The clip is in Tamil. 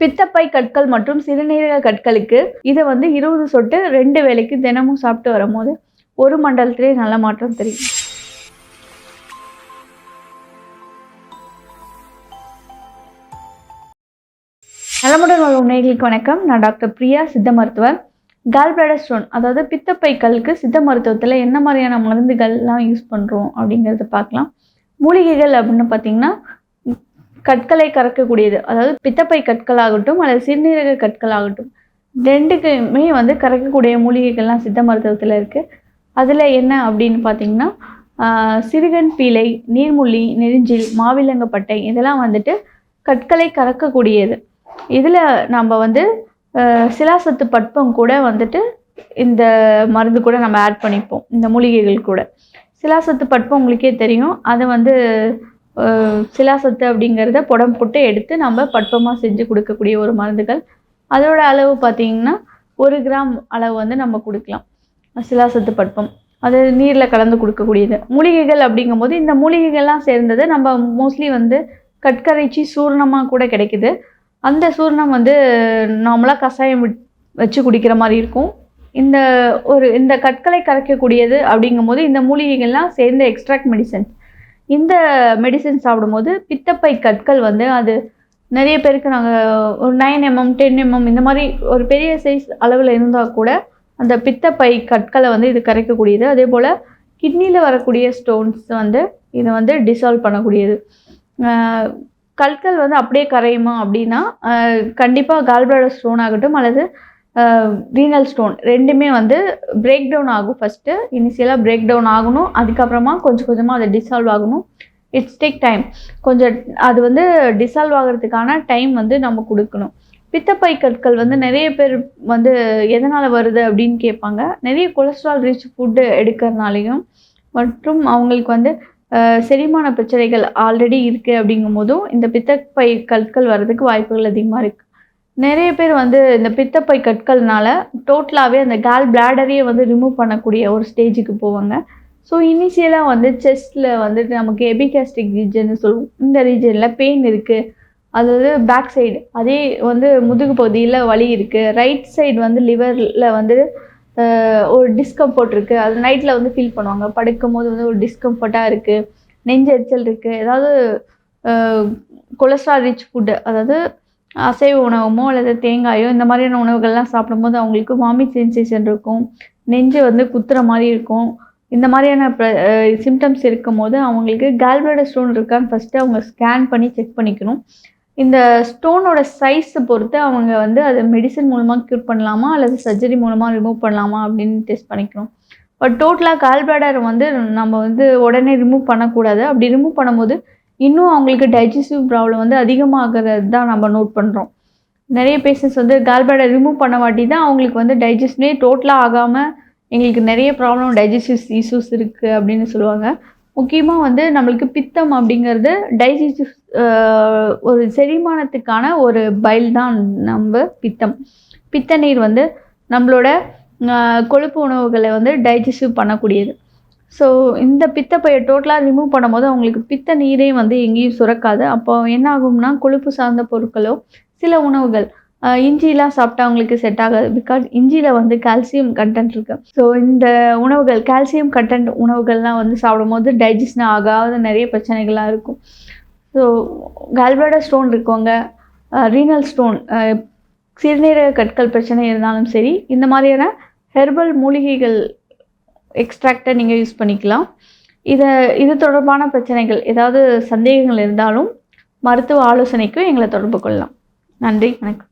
பித்தப்பை கற்கள் மற்றும் சிறுநீரக கற்களுக்கு இதை வந்து இருபது சொட்டு ரெண்டு வேளைக்கு தினமும் சாப்பிட்டு வரும்போது ஒரு மண்டலத்திலே நல்ல மாற்றம் தெரியும். நலமுடன் வாழும் நேயர்களுக்கு வணக்கம். நான் டாக்டர் பிரியா சித்த மருத்துவர். கால் பிளாடர் ஸ்டோன் அதாவது பித்தப்பைகளுக்கு சித்த மருத்துவத்தில் என்ன மாதிரியான மருந்துகள்லாம் யூஸ் பண்ணுறோம் அப்படிங்கிறத பார்க்கலாம். மூலிகைகள் அப்படின்னு பார்த்தீங்கன்னா கற்களை கறக்கக்கூடியது. அதாவது பித்தப்பை கற்களாகட்டும் அல்லது சிறுநீரக கற்களாகட்டும் ரெண்டுக்குமே வந்து கறக்கக்கூடிய மூலிகைகள்லாம் சித்த மருத்துவத்தில் இருக்குது அதில் என்ன அப்படின்னு பார்த்தீங்கன்னா சிறுகன் பீலை நீர்முள்ளி நெருஞ்சில் மாவிலங்கப்பட்டை இதெல்லாம் வந்துட்டு கற்களை கறக்கக்கூடியது. இதில் நம்ம வந்து சிலாசத்து பட்பம் கூட வந்துட்டு இந்த மருந்து கூட நம்ம ஆட் பண்ணிப்போம். இந்த மூலிகைகள் கூட. சிலாசத்து பட்பம் உங்களுக்கே தெரியும். அதை வந்து சிலாசத்து அப்படிங்கிறத புடம் போட்டு எடுத்து நம்ம பட்பமாக செஞ்சு கொடுக்கக்கூடிய ஒரு மருந்துகள். அதோட அளவு பார்த்தீங்கன்னா ஒரு கிராம் அளவு வந்து நம்ம கொடுக்கலாம். சிலாசத்து பட்பம். அது நீரில் கலந்து கொடுக்கக்கூடியது. மூலிகைகள் அப்படிங்கும்போது இந்த மூலிகைகள்லாம் சேர்ந்தது நம்ம மோஸ்ட்லி வந்து கட்கரைச்சி சூர்ணமாக கூட கிடைக்குது. அந்த சூர்ணம் வந்து நார்மலாக கஷாயம் விட்- வச்சு குடிக்கிற மாதிரி இருக்கும். இந்த ஒரு இந்த கற்களை கரைக்கக்கூடியது அப்படிங்கும்போது இந்த மூலிகைகள்லாம் சேர்ந்த எக்ஸ்ட்ராக்ட் மெடிசன் இந்த மெடிசன் சாப்பிடும்போது பித்தப்பை கற்கள் வந்து அது நிறைய பேருக்கு நாங்கள் ஒரு நைன் எம்எம் டென் எம்எம் இந்த மாதிரி ஒரு பெரிய சைஸ் அளவில் இருந்தால் கூட அந்த பித்தப்பை கற்களை வந்து இது கரைக்கக்கூடியது. அதே போல் கிட்னியில் வரக்கூடிய ஸ்டோன்ஸ் வந்து இதை வந்து டிசால்வ் பண்ணக்கூடியது. கற்கள் வந்து அப்படியே கரையுமா அப்படின்னா கண்டிப்பாக கால்பிளாடர் ஸ்டோன் ஆகட்டும் அல்லது ரீனல் ஸ்டோன் ரெண்டுமே வந்து பிரேக் டவுன் ஆகும் ஃபஸ்ட்டு இனிஷியலாக பிரேக் டவுன் ஆகணும். அதுக்கப்புறமா கொஞ்சம் கொஞ்சமாக அதை டிசால்வ் ஆகணும். இட்ஸ் டேக் டைம் கொஞ்சம் அது வந்து டிசால்வ் ஆகிறதுக்கான டைம் வந்து நம்ம கொடுக்கணும். பித்தப்பை கற்கள் வந்து நிறைய பேர் வந்து எதனால் வருது அப்படின்னு கேட்பாங்க. நிறைய கொலஸ்ட்ரால் ரிச் ஃபுட்டு எடுக்கிறனாலையும் மற்றும் அவங்களுக்கு வந்து செரிமான பிரச்சனைகள் ஆல்ரெடி இருக்குது அப்படிங்கும் போதும் இந்த பித்தப்பை கற்கள் வர்றதுக்கு வாய்ப்புகள் அதிகமாக இருக்குது நிறைய பேர் வந்து இந்த பித்தப்பை கற்கள்னால டோட்டலாகவே அந்த கால் பிளாடரையே வந்து ரிமூவ் பண்ணக்கூடிய ஒரு ஸ்டேஜுக்கு போவாங்க. ஸோ இனிஷியலாக வந்து செஸ்ட்டில் வந்துட்டு நமக்கு எபிகாஸ்டிக் ரீஜன் சொல்லுவோம். இந்த ரீஜனில் பெயின் இருக்குது அதாவது பேக் சைடு அதே வந்து முதுகு பகுதியில் வலி இருக்குது ரைட் சைடு வந்து லிவரில் வந்து ஒரு டிஸ்கம்ஃபர்ட் இருக்குது அது நைட்டில் வந்து ஃபீல் பண்ணுவாங்க. படுக்கும் போது வந்து ஒரு டிஸ்கம்ஃபர்ட்டாக இருக்குது நெஞ்செரிச்சல் இருக்குது ஏதாவது கொலஸ்ட்ரால் ரிச் ஃபுட்டு அதாவது அசைவ உணவமோ அல்லது தேங்காயோ இந்த மாதிரியான உணவுகள்லாம் சாப்பிடும்போது அவங்களுக்கு வாமிட் சென்சேஷன் இருக்கும். நெஞ்சு வந்து குத்துற மாதிரி இருக்கும். இந்த மாதிரியான சிம்டம்ஸ் இருக்கும்போது அவங்களுக்கு கேல்பிளட ஸ்டோன் இருக்கான்னு ஃபஸ்ட்டு அவங்க ஸ்கேன் பண்ணி செக் பண்ணிக்கணும். இந்த ஸ்டோனோட சைஸை பொறுத்து அவங்க வந்து அதை மெடிசன் மூலமாக க்யூர் பண்ணலாமா அல்லது சர்ஜரி மூலமாக ரிமூவ் பண்ணலாமா அப்படின்னு டெஸ்ட் பண்ணிக்கணும். பட் டோட்டலாக கால்பிளாடர் வந்து நம்ம வந்து உடனே ரிமூவ் பண்ணக்கூடாது. அப்படி ரிமூவ் பண்ணும்போது இன்னும் அவங்களுக்கு டைஜஸ்டிவ் ப்ராப்ளம் வந்து அதிகமாகிறது தான் நம்ம நோட் பண்ணுறோம் நிறைய பேஷண்ட்ஸ் வந்து கால்பேடை ரிமூவ் பண்ண வாட்டி தான் அவங்களுக்கு வந்து டைஜஸ்டே டோட்டலாக ஆகாமல் எங்களுக்கு நிறைய ப்ராப்ளம் டைஜஸ்டிவ் இஷ்யூஸ் இருக்குது அப்படின்னு சொல்லுவாங்க. முக்கியமாக வந்து நம்மளுக்கு பித்தம் அப்படிங்கிறது டைஜஸ்டிவ் ஒரு செரிமானத்துக்கான ஒரு பைல் தான் நம்ம பித்தம். பித்த நீர் வந்து நம்மளோட கொழுப்பு உணவுகளை வந்து டைஜஸ்டிவ் பண்ணக்கூடியது. ஸோ இந்த பித்தப்பையை டோட்டலாக ரிமூவ் பண்ணும்போது அவங்களுக்கு பித்த நீரே வந்து எங்கேயும் சுரக்காது. அப்போ என்ன ஆகும்னா கொழுப்பு சார்ந்த பொருட்களோ சில உணவுகள் இஞ்சிலாம் சாப்பிட்டா அவங்களுக்கு செட் ஆகாது. பிகாஸ் இஞ்சியில் வந்து கால்சியம் கண்டென்ட் இருக்கு. ஸோ இந்த உணவுகள் கால்சியம் கண்டென்ட் உணவுகள்லாம் வந்து சாப்பிடும்போது டைஜஷன் ஆகாத நிறைய பிரச்சனைகள்லாம் இருக்கும். ஸோ கால்பிளாடர் ஸ்டோன் இருக்கவங்க ரீனல் ஸ்டோன் சிறுநீரக கற்கள் பிரச்சனை இருந்தாலும் சரி இந்த மாதிரியான ஹெர்பல் மூலிகைகள் எக்ஸ்ட்ராக்டை நீங்கள் யூஸ் பண்ணிக்கலாம். இதை இது தொடர்பான பிரச்சனைகள் ஏதாவது சந்தேகங்கள் இருந்தாலும் மருத்துவ ஆலோசனைக்கும் எங்களை தொடர்பு கொள்ளலாம். நன்றி வணக்கம்.